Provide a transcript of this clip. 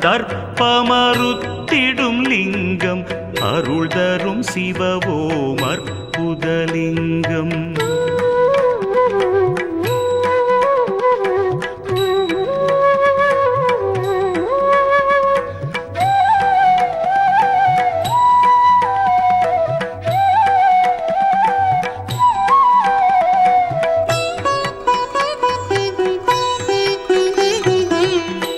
தர்ப்பமறுத்திடும் லிங்கம் அருள் தரும் சிவவோம் அற்புதலிங்கம்